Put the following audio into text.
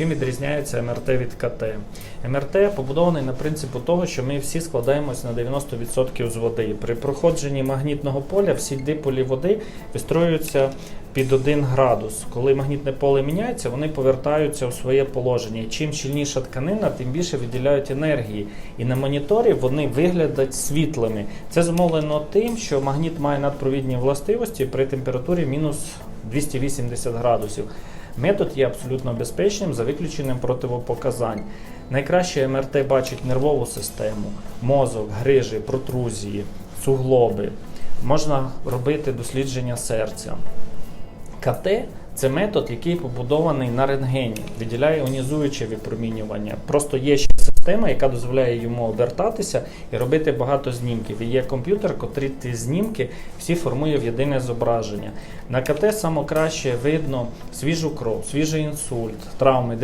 Чим відрізняється МРТ від КТ? МРТ побудований на принципу того, що ми всі складаємось на 90% з води. При проходженні магнітного поля всі диполі води вистроюються під 1 градус. Коли магнітне поле міняється, вони повертаються у своє положення. І чим щільніша тканина, тим більше виділяють енергії. І на моніторі вони виглядають світлими. Це зумовлено тим, що магніт має надпровідні властивості при температурі мінус 280 градусів. Метод є абсолютно безпечним за виключенням противопоказань. Найкраще МРТ бачить нервову систему, мозок, грижі, протрузії, суглоби. Можна робити дослідження серця. КТ це метод, який побудований на рентгені, виділяє іонізуюче випромінювання. Просто є ще система, яка дозволяє йому обертатися і робити багато знімків. І є комп'ютер, котрий ті знімки всі формує в єдине зображення. На КТ саме видно свіжу кров, свіжий інсульт, травми.